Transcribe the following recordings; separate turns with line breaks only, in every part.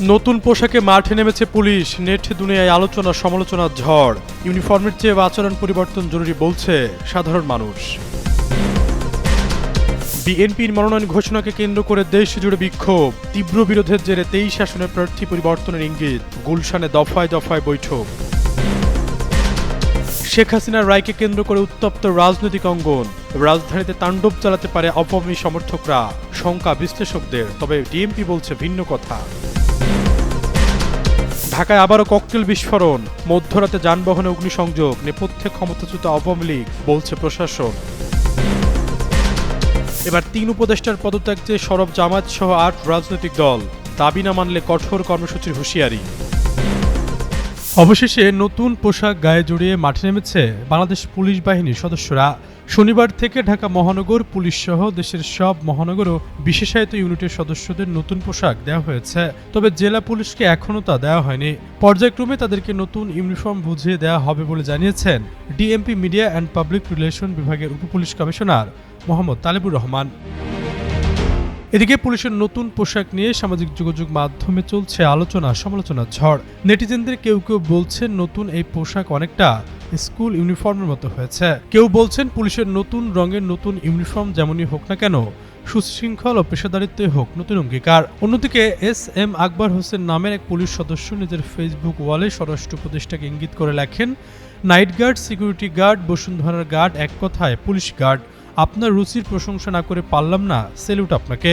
নতুন পোশাকে মাঠে নেমেছে পুলিশ। নেট দুনিয়ায় আলোচনা সমালোচনার ঝড়। ইউনিফর্মের চেয়ে আচরণ পরিবর্তন জরুরি বলছে সাধারণ মানুষ। বিএনপির মনোনয়ন ঘোষণাকে কেন্দ্র করে দেশ জুড়ে বিক্ষোভ। তীব্র বিরোধের জেরে তেইশ আসনের প্রার্থী পরিবর্তনের ইঙ্গিত। গুলশানে দফায় দফায় বৈঠক। শেখ হাসিনার রায়কে কেন্দ্র করে উত্তপ্ত রাজনৈতিক অঙ্গন। রাজধানীতে তাণ্ডব চালাতে পারে অপমী সমর্থকরা। শঙ্কা বিশ্লেষকদের। তবে ডিএমপি বলছে ভিন্ন কথা। ঢাকায় আবারও ককটেল বিস্ফোরণ। মধ্যরাতে যানবাহনে অগ্নিসংযোগ, নেপথ্যে ক্ষমতাচ্যুত আওয়ামী লীগ, বলছে প্রশাসন। এবার তিন উপদেষ্টার পদত্যাগ চেয়ে সরব জামাত সহ আট রাজনৈতিক দল। দাবি না মানলে কঠোর কর্মসূচির হুঁশিয়ারি। অবশেষে নতুন পোশাক গায়ে জড়িয়ে মাঠে নেমেছে বাংলাদেশ পুলিশ বাহিনীর সদস্যরা। শনিবার থেকে ঢাকা মহানগর পুলিশ সহ দেশের সব মহানগর ও বিশেষায়িত ইউনিটের সদস্যদের নতুন পোশাক দেওয়া হয়েছে। তবে জেলা পুলিশকে এখনও তা দেওয়া হয়নি। পর্যায়ক্রমে তাদেরকে নতুন ইউনিফর্ম বুঝিয়ে দেওয়া হবে বলে জানিয়েছেন DMP media and public relation বিভাগের উপপুলিশ কমিশনার মোহাম্মদ তালেবুর রহমান। এদিকে পুলিশের নতুন পোশাক নিয়ে সামাজিক যোগাযোগ মাধ্যমে চলছে আলোচনা, সমালোচনা, ঝড়। নেটিজেনদের কেউ কেউ বলছেন নতুন এই পোশাক অনেকটা স্কুল ইউনিফর্মের মতো হয়েছে। কেউ বলছেন পুলিশের নতুন রঙের নতুন ইউনিফর্ম যেমনই হোক না কেন, সুশৃঙ্খল ও পেশাদারিত্বে হোক নতুন অঙ্গীকার। অন্যদিকে এস এম আকবর হোসেন নামের এক পুলিশ সদস্য নিজের ফেসবুক ওয়ালে স্বরাষ্ট্র উপদেষ্টাকে ইঙ্গিত করে লেখেন, নাইট গার্ড, সিকিউরিটি গার্ড, বসুন্ধরার গার্ড, এক কথায় পুলিশ গার্ড। আপনার রুচির প্রশংসা না করে পারলাম না, সেলুট আপনাকে।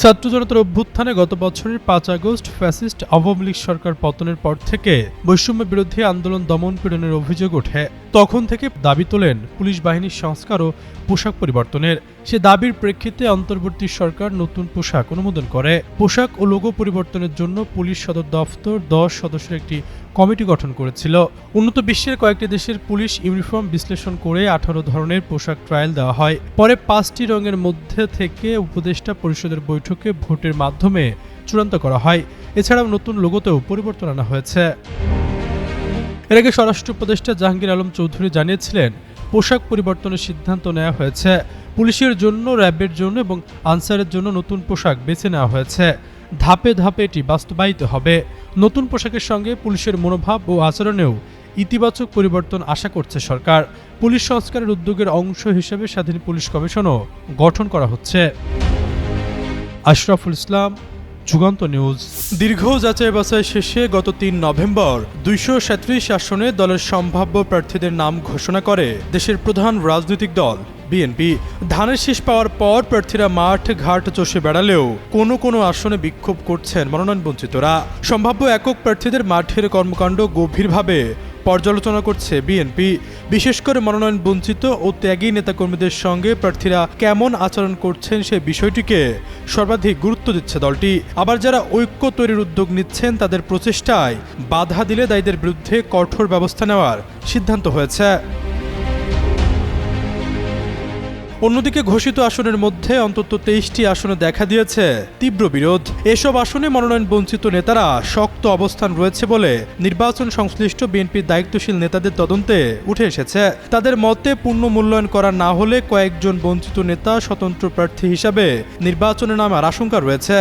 ছাত্র জনতার অভ্যুত্থানে গত বছরের পাঁচ আগস্ট ফ্যাসিস্ট আওয়ামী লীগ সরকার পতনের পর থেকে বৈষম্য বিরোধী আন্দোলন দমন পীড়নের অভিযোগ ওঠে। তখন থেকে দাবি তোলেন পুলিশ বাহিনীর সংস্কার ও পোশাক পরিবর্তনের। সে দাবির প্রেক্ষিতে অন্তর্বর্তী সরকার নতুন পোশাক অনুমোদন করে। পোশাক ও লোগো পরিবর্তনের জন্য পুলিশ সদর দফতর দশ সদস্যের একটি কমিটি গঠন করেছিল। উন্নত বিশ্বের কয়েকটি দেশের পুলিশ ইউনিফর্ম বিশ্লেষণ করে আঠারো ধরনের পোশাক ট্রায়াল দেওয়া হয়। পরে পাঁচটি রঙের মধ্যে থেকে উপদেষ্টা পরিষদের বৈঠকে ভোটের মাধ্যমে চূড়ান্ত করা হয়। এছাড়াও নতুন লোগোতেও পরিবর্তন আনা হয়েছে। এর আগে স্বরাষ্ট্র উপদেষ্টা জাহাঙ্গীর আলম চৌধুরী জানিয়েছিলেন পোশাক পরিবর্তনের সিদ্ধান্ত নেওয়া হয়েছে। পুলিশের জন্য, র্যাবের জন্য এবং আনসারের জন্য নতুন পোশাক বেছে নেওয়া হয়েছে। ধাপে ধাপে এটি বাস্তবায়িত হবে। নতুন পোশাকের সঙ্গে পুলিশের মনোভাব ও আচরণেও ইতিবাচক পরিবর্তন আশা করছে সরকার। পুলিশ সংস্কারের উদ্যোগের অংশ হিসেবে স্বাধীন পুলিশ কমিশনও গঠন করা হচ্ছে। আশরাফুল ইসলাম যুগান্ত নিউজ। দীর্ঘ যাচাই বাছাই শেষে গত তিন নভেম্বর দুইশো সাঁত্রিশ আসনে দলের সম্ভাব্য প্রার্থীদের নাম ঘোষণা করে দেশের প্রধান রাজনৈতিক দল, বিএনপি। ধানের শীষ পাওয়ার পর প্রার্থীরা মাঠ ঘাট চষে বেড়ালেও কোনো কোনো আসনে বিক্ষোভ করছেন মনোনয়ন বঞ্চিতরা সম্ভাব্য একক প্রার্থীদের মাঠের কর্মকাণ্ড গভীরভাবে পর্যালোচনা করছে বিএনপি বিশেষ করে মনোনয়ন বঞ্চিত ও ত্যাগী নেতাকর্মীদের সঙ্গে প্রার্থীরা কেমন আচরণ করছেন সে বিষয়টিকে সর্বাধিক গুরুত্ব দিচ্ছে দলটি। আবার যারা ঐক্য তৈরির উদ্যোগ নিচ্ছেন, তাদের প্রচেষ্টায় বাধা দিলে দায়ীদের বিরুদ্ধে কঠোর ব্যবস্থা নেওয়ার সিদ্ধান্ত হয়েছে। অন্যদিকে ঘোষিত আসনের মধ্যে অন্তত তেইশটি আসনে দেখা দিয়েছে তীব্র বিরোধ। এসব আসনে মনোনয়ন বঞ্চিত নেতারা শক্ত অবস্থান রয়েছে বলে নির্বাচন সংশ্লিষ্ট বিএনপির দায়িত্বশীল নেতাদের তদন্তে উঠে এসেছে। তাদের মতে পূর্ণ মূল্যায়ন করা না হলে কয়েকজন বঞ্চিত নেতা স্বতন্ত্র প্রার্থী হিসাবে নির্বাচনে নামার আশঙ্কা রয়েছে।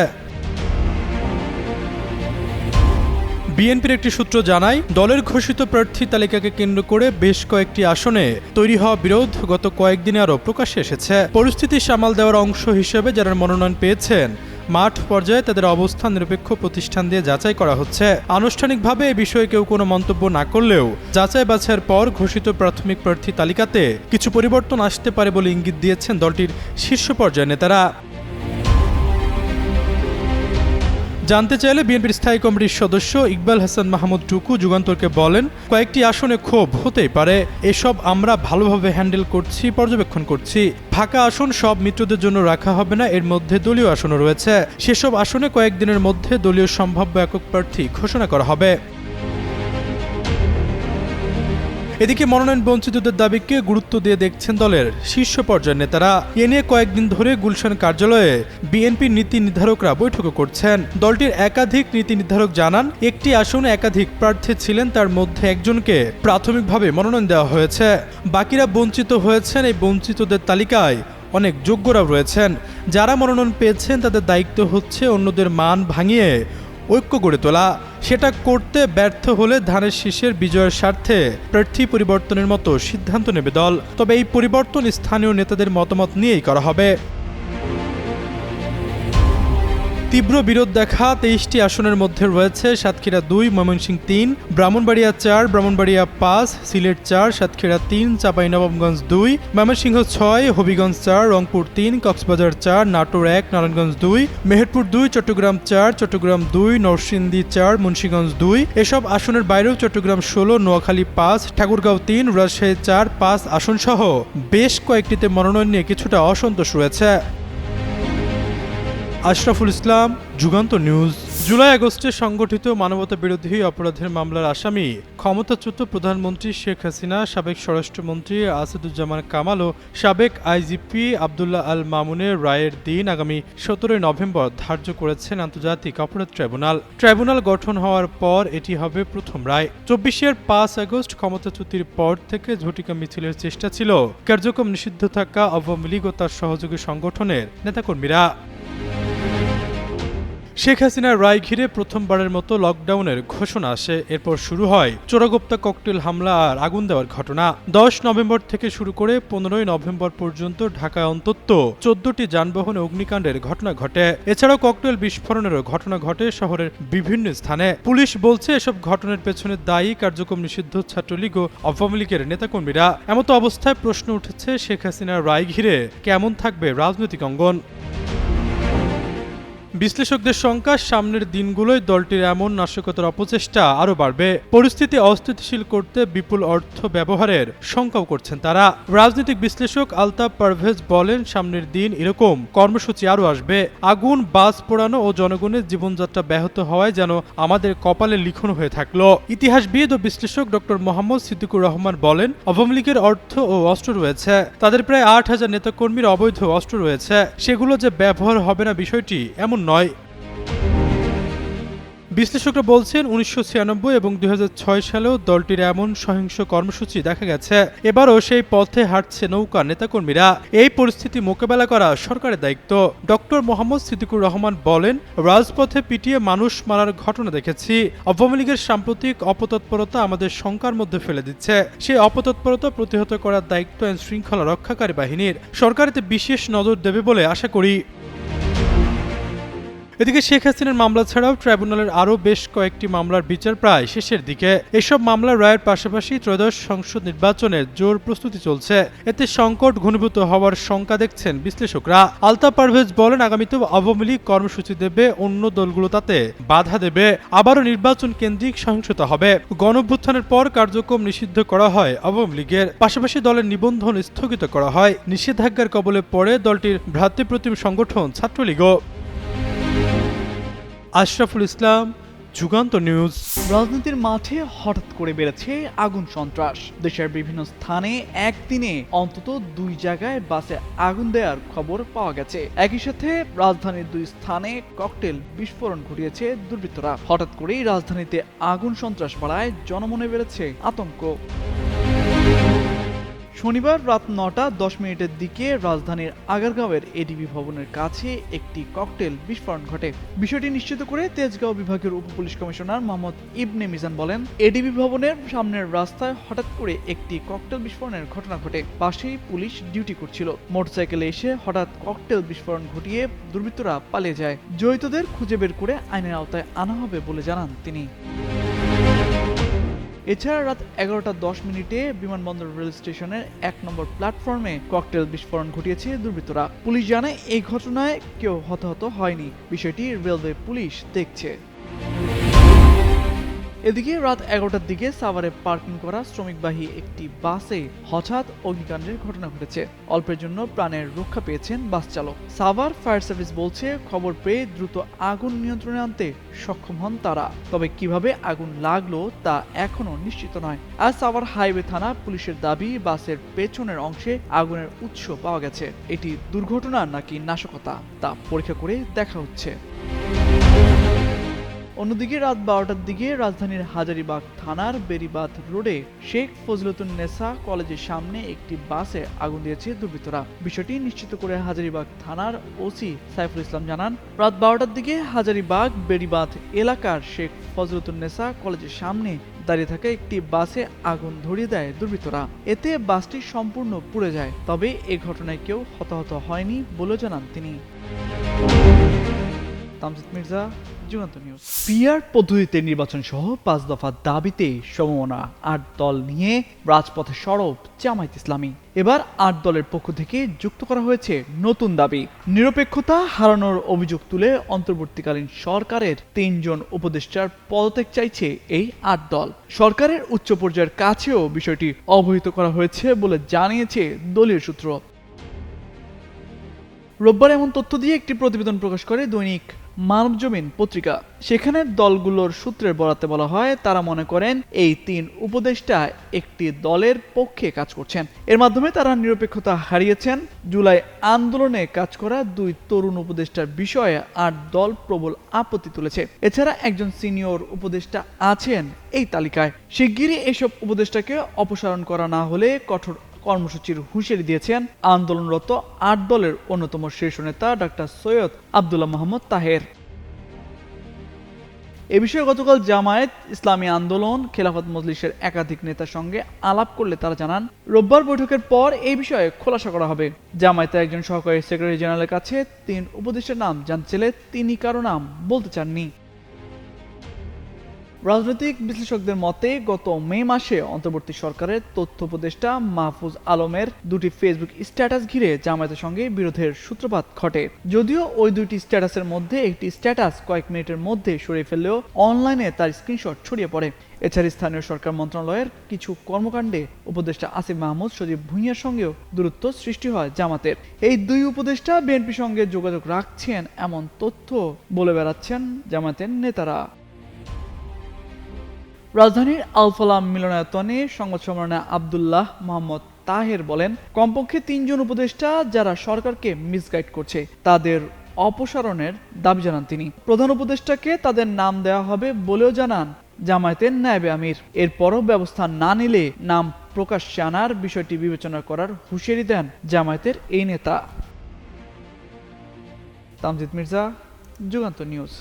বিএনপির একটি সূত্র জানায়, দলের ঘোষিত প্রার্থী তালিকাকে কেন্দ্র করে বেশ কয়েকটি আসনে তৈরি হওয়া বিরোধ গত কয়েকদিনে আরও প্রকাশ্যে এসেছে। পরিস্থিতি সামাল দেওয়ার অংশ হিসেবে যারা মনোনয়ন পেয়েছেন, মাঠ পর্যায়ে তাদের অবস্থান নিরপেক্ষ প্রতিষ্ঠান দিয়ে যাচাই করা হচ্ছে। আনুষ্ঠানিকভাবে এ বিষয়ে কেউ কোনো মন্তব্য না করলেও যাচাই বাছাইয়ের পর ঘোষিত প্রাথমিক প্রার্থী তালিকাতে কিছু পরিবর্তন আসতে পারে বলে ইঙ্গিত দিয়েছেন দলটির শীর্ষ পর্যায়ের নেতারা। জানতে চাইলে বিএনপির স্থায়ী কমিটির সদস্য ইকবাল হাসান মাহমুদ টুকু যুগান্তরকে বলেন, কয়েকটি আসনে ক্ষোভ হতেই পারে। এসব আমরা ভালোভাবে হ্যান্ডেল করছি, পর্যবেক্ষণ করছি। ফাঁকা আসন সব মিত্রদের জন্য রাখা হবে না, এর মধ্যে দলীয় আসনও রয়েছে। সেসব আসনে কয়েকদিনের মধ্যে দলীয় সম্ভাব্য একক প্রার্থী ঘোষণা করা হবে। এদিকে মনোনয়ন বঞ্চিতদের দাবিকে গুরুত্ব দিয়ে দেখছেন দলের শীর্ষ পর্যায়ের নেতারা। এ নিয়ে কয়েকদিন ধরে গুলশান কার্যালয়ে বিএনপির নীতি নির্ধারকরা বৈঠকও করছেন। দলটির একাধিক নীতি নির্ধারক জানান, একটি আসনে একাধিক প্রার্থী ছিলেন, তার মধ্যে একজনকে প্রাথমিকভাবে মনোনয়ন দেওয়া হয়েছে। বাকিরা বঞ্চিত হয়েছেন, এই বঞ্চিতদের তালিকায় অনেক যোগ্যরাও রয়েছেন। যারা মনোনয়ন পেয়েছেন, তাদের দায়িত্ব হচ্ছে অন্যদের মান ভাঙিয়ে ঐক্য গড়ে তোলা। সেটা করতে ব্যর্থ হলে ধানের শীষের বিজয়ের স্বার্থে প্রার্থী পরিবর্তনের মতো সিদ্ধান্ত নেবে দল। তবে এই পরিবর্তন স্থানীয় নেতাদের মতামত নিয়েই করা হবে। তীব্র বিরোধ দেখা তেইশটি আসনের মধ্যে রয়েছে সাতক্ষীরা দুই ময়মনসিংহ তিন, ব্রাহ্মণবাড়িয়া চার, ব্রাহ্মণবাড়িয়া পাঁচ, সিলেট চার, সাতক্ষীরা তিন চাঁপাইনবাবগঞ্জ দুই, ময়মনসিংহ ছয়, হবিগঞ্জ চার, রংপুর তিন, কক্সবাজার চার, নাটোর এক, নারায়ণগঞ্জ দুই, মেহেরপুর দুই, চট্টগ্রাম চার, চট্টগ্রাম দুই, নরসিংদী চার, মুন্সীগঞ্জ দুই, এসব আসনের বাইরেও চট্টগ্রাম ষোলো, নোয়াখালী পাঁচ, ঠাকুরগাঁও তিন, রাজশাহী চার, পাঁচ আসনসহ বেশ কয়েকটিতে মনোনয়ন নিয়ে কিছুটা অসন্তোষ রয়েছে। আশরাফুল ইসলাম, যুগান্ত নিউজ। জুলাই আগস্টে সংগঠিত মানবতা বিরোধী অপরাধের মামলার আসামি, ক্ষমতাচ্যুত প্রধানমন্ত্রী শেখ হাসিনা, সাবেক স্বরাষ্ট্রমন্ত্রী আসাদুজ্জামান কামাল ও সাবেক আইজিপি আবদুল্লাহ আল মামুনের রায়ের দিন আগামী সতেরোই নভেম্বর ধার্য করেছেন আন্তর্জাতিক অপরাধ ট্রাইব্যুনাল। ট্রাইব্যুনাল গঠন হওয়ার পর এটি হবে প্রথম রায়। চব্বিশের পাঁচ আগস্ট ক্ষমতাচ্যুতির পর থেকে ঝটিকা মিছিলের চেষ্টা ছিল। কার্যক্রম নিষিদ্ধ থাকা আওয়ামী লীগ ও তার সহযোগী সংগঠনের নেতাকর্মীরা শেখ হাসিনার রায় ঘিরে প্রথমবারের মতো লকডাউনের ঘোষণা আসে। এরপর শুরু হয় চোরাগোপ্তা ককটেল হামলা আর আগুন দেওয়ার ঘটনা। দশ নভেম্বর থেকে শুরু করে পনেরোই নভেম্বর পর্যন্ত ঢাকায় অন্তত চোদ্দটি যানবাহনে অগ্নিকাণ্ডের ঘটনা ঘটে। এছাড়াও ককটেল বিস্ফোরণেরও ঘটনা ঘটে শহরের বিভিন্ন স্থানে। পুলিশ বলছে এসব ঘটনার পেছনে দায়ী কার্যক্রম নিষিদ্ধ ছাত্রলীগ ও আওয়ামী লীগের নেতাকর্মীরা। এমতো অবস্থায় প্রশ্ন উঠেছে শেখ হাসিনার রায় ঘিরে কেমন থাকবে রাজনৈতিক অঙ্গন। বিশ্লেষকদের শঙ্কা, সামনের দিনগুলোয় দলটির এমন নাশকতার অপচেষ্টা আরও বাড়বে। পরিস্থিতি অস্থিতিশীল করতে বিপুল অর্থ ব্যবহারের শঙ্কাও করছেন তারা। রাজনৈতিক বিশ্লেষক আলতাফ পারভেজ বলেন, সামনের দিন এরকম কর্মসূচি আরও আসবে। আগুন, বাস পোড়ানো ও জনগণের জীবনযাত্রা ব্যাহত হওয়ায় যেন আমাদের কপালে লিখন হয়ে থাকল। ইতিহাসবিদ ও বিশ্লেষক ডক্টর মোহাম্মদ সিদ্দিকুর রহমান বলেন, আওয়ামী লীগের অর্থ ও অস্ত্র রয়েছে। তাদের প্রায় আট হাজার নেতাকর্মীর অবৈধ অস্ত্র রয়েছে। সেগুলো যে ব্যবহার হবে না বিষয়টি এমন নয়। বিশ্লেষকরা বলছেন উনিশশো এবং দুই হাজার ছয় সালেও দলটির এমন সহিংস কর্মসূচি দেখা গেছে। এবারও সেই পথে হাঁটছে নৌকা নেতাকর্মীরা। এই পরিস্থিতি মোকাবেলা করা সরকারের দায়িত্ব। ডক্টর মোহাম্মদ সিদ্দিকুর রহমান বলেন, রাজপথে পিটিয়ে মানুষ মারার ঘটনা দেখেছি। আওয়ামী লীগের সাম্প্রতিক অপতৎপরতা আমাদের শঙ্কার মধ্যে ফেলে দিচ্ছে। সেই অপতৎপরতা প্রতিহত করার দায়িত্ব আইন শৃঙ্খলা রক্ষাকারী বাহিনীর। সরকারিতে বিশেষ নজর দেবে বলে আশা করি। এদিকে শেখ হাসিনার মামলা ছাড়াও ট্রাইব্যুনালের আরও বেশ কয়েকটি মামলার বিচার প্রায় শেষের দিকে। এসব মামলার রায়ের পাশাপাশি ত্রয়োদশ সংসদ নির্বাচনের জোর প্রস্তুতি চলছে। এতে সংকট ঘনীভূত হওয়ার শঙ্কা দেখছেন বিশ্লেষকরা। আলতা পারভেজ বলেন আগামীতেও আওয়ামী লীগ কর্মসূচি দেবে, অন্য দলগুলো তাতে বাধা দেবে। আবারও নির্বাচন কেন্দ্রিক সহিংসতা হবে। গণভ্যুত্থানের পর কার্যক্রম নিষিদ্ধ করা হয় আওয়ামী লীগের। পাশাপাশি দলের নিবন্ধন স্থগিত করা হয়। নিষেধাজ্ঞার কবলে পড়ে দলটির ভ্রাতৃপ্রতিম সংগঠন ছাত্রলীগও। আশরাফুল ইসলাম যুগান্ত নিউজ।
রাজনীতির মাঠে হঠাৎ করে বেড়েছে আগুন সন্ত্রাস। দেশের বিভিন্ন স্থানে একদিনে অন্তত দুই জায়গায় বাসে আগুন দেওয়ার খবর পাওয়া গেছে। একই সাথে রাজধানীর দুই স্থানে ককটেল বিস্ফোরণ ঘটিয়েছে দুর্বৃত্তরা। হঠাৎ করেই রাজধানীতে আগুন সন্ত্রাস বাড়ায় জনমনে বেড়েছে আতঙ্ক। শনিবার রাত নটা দশ মিনিটের দিকে রাজধানীর আগারগাঁওয়ের এডিবি ভবনের কাছে একটি ককটেল বিস্ফোরণ ঘটে। বিষয়টি নিশ্চিত করে তেজগাঁও বিভাগের উপ পুলিশ কমিশনার মোহাম্মদ ইবনে মিজান বলেন, এডিবি ভবনের সামনের রাস্তায় হঠাৎ করে একটি ককটেল বিস্ফোরণের ঘটনা ঘটে। পাশেই পুলিশ ডিউটি করছিল। মোটরসাইকেলে এসে হঠাৎ ককটেল বিস্ফোরণ ঘটিয়ে দুর্বৃত্তরা পালিয়ে যায়। জড়িতদের খুঁজে বের করে আইনের আওতায় আনা হবে বলে জানান তিনি। এছাড়া রাত এগারোটা দশ মিনিটে বিমানবন্দর রেল স্টেশনের এক নম্বর প্ল্যাটফর্মে ককটেল বিস্ফোরণ ঘটিয়েছে দুর্বৃত্তরা। পুলিশ জানায়, এই ঘটনায় কেউ হতাহত হয়নি। বিষয়টি রেলওয়ে পুলিশ দেখছে। এদিকে রাত এগারোটার দিকে সাভারে পার্কিং করা শ্রমিকবাহী একটি বাসে হঠাৎ অগ্নিকাণ্ডের ঘটনা ঘটেছে। অল্পের জন্য প্রাণের রক্ষা পেয়েছেন বাস চালক। সাভার ফায়ার সার্ভিস বলছে, খবর পেয়ে দ্রুত আগুন নিয়ন্ত্রণে আনতে সক্ষম হন তারা। তবে কীভাবে আগুন লাগল তা এখনও নিশ্চিত নয়। আর সাভার হাইওয়ে থানা পুলিশের দাবি, বাসের পেছনের অংশে আগুনের উৎস পাওয়া গেছে। এটি দুর্ঘটনা নাকি নাশকতা, তা পরীক্ষা করে দেখা হচ্ছে। অন্যদিকে রাত বারোটার দিকে রাজধানীর হাজারিবাগ থানার বেরিবাদ রোডে শেখ ফজলতুন নেসা কলেজের সামনে একটি বাসে আগুন দিয়েছে দুর্বৃত্তরা। বিষয়টি নিশ্চিত করে হাজারিবাগ থানার ওসি সাইফুল ইসলাম জানান, রাত বারোটার দিকে হাজারিবাগ বেরিবাদ এলাকার শেখ ফজলতুন নেসা কলেজের সামনে দাঁড়িয়ে থাকা একটি বাসে আগুন ধরিয়ে দেয় দুর্বৃত্তরা। এতে বাসটি সম্পূর্ণ পুড়ে যায়, তবে এ ঘটনায় কেউ হতাহত হয়নি বলে জানান তিনি। তামজিদ মির্জা, যুগান্ত নিউজ। পিআর পদ্ধতিতে নির্বাচন সহ পাঁচ দফা দাবিতে সমমনা। আট দল নিয়ে রাজপথে সরব জামায়াত ইসলামী। এবার আট দলের পক্ষ থেকে যুক্ত করা হয়েছে নতুন দাবি। নিরপেক্ষতা হারানোর অভিযোগ তুলে অন্তর্বর্তীকালীন সরকারের তিনজন উপদেষ্টার পদত্যাগ চাইছে এই আট দল। সরকারের উচ্চ পর্যায়ের কাছেও বিষয়টি অবহিত করা হয়েছে বলে জানিয়েছে দলীয় সূত্র। রোববার এমন তথ্য দিয়ে একটি প্রতিবেদন প্রকাশ করে দৈনিক মানবজমিন পত্রিকা। সেখানে দলগুলোর সূত্রের বরাতে বলা হয়, তারা মনে করেন এই তিন উপদেষ্টা একটি দলের পক্ষে কাজ করছেন। এর মাধ্যমে তারা নিরপেক্ষতা হারিয়েছেন। জুলাই আন্দোলনে কাজ করা দুই তরুণ উপদেষ্টার বিষয়ে আট দল প্রবল আপত্তি তুলেছে। এছাড়া একজন সিনিয়র উপদেষ্টা আছেন এই তালিকায়। শিগগিরই এসব উপদেষ্টাকে অপসারণ করা না হলে কঠোর কর্মসূচির হুঁশিয়ারি দিয়েছেন আন্দোলনরত আট দলের অন্যতম শীর্ষ নেতা ডাক্তার সৈয়দ আবদুল্লাহ মোহাম্মদ তাহের। এ বিষয়ে গতকাল জামায়াত ইসলামী আন্দোলন, খেলাফত মজলিসের একাধিক নেতার সঙ্গে আলাপ করলে তারা জানান, রোববার বৈঠকের পর এই বিষয়ে খোলাসা করা হবে। জামায়াতের একজন সহকারী সেক্রেটারি জেনারেলের কাছে তিন উপদেষ্টার নাম চাইলে তিনি কারও নাম বলতে চাননি। রাজনৈতিক বিশ্লেষকদের মতে, গত মে মাসে অন্তর্বর্তী সরকারের তথ্য উপদেষ্টা মাহফুজ আলমের দুটি ফেসবুক স্ট্যাটাস ঘিরে জামায়াতের সঙ্গে বিরোধের সূত্রপাত ঘটে। যদিও ওই দুইটি স্ট্যাটাসের মধ্যে একটি স্ট্যাটাস কয়েক মিনিটের মধ্যে সরিয়ে ফেললেও অনলাইনে তার স্ক্রিনশট ছড়িয়ে পড়ে। এছাড়া স্থানীয় সরকার মন্ত্রণালয়ের কিছু কর্মকাণ্ডে উপদেষ্টা আসিফ মাহমুদ, সজীব ভুঁইয়ার সঙ্গেও দূরত্ব সৃষ্টি হয় জামাতের। এই দুই উপদেষ্টা বিএনপির সঙ্গে যোগাযোগ রাখছেন এমন তথ্য বলে বেড়াচ্ছেন জামাতের নেতারা। রাজধানীর আলফালা মিলনায়তনে সংবাদ সম্মেলনে আবদুল্লাহ মোহাম্মদ তাহের বলেন, কমপক্ষে তিনজন উপদেষ্টা যারা সরকারকে মিসগাইড করছে, তাদের অপসারণের দাবি জানান তিনি। প্রধান উপদেষ্টাকে তাদের নাম দেওয়া হবে বলেও জানান জামায়াতের নায়েবে আমির। এরপরও ব্যবস্থা না নিলে নাম প্রকাশ্যে আনার বিষয়টি বিবেচনা করার হুঁশিয়ারি দেন জামায়াতের এই নেতা। তামজিদ মির্জা, যুগান্ত নিউজ।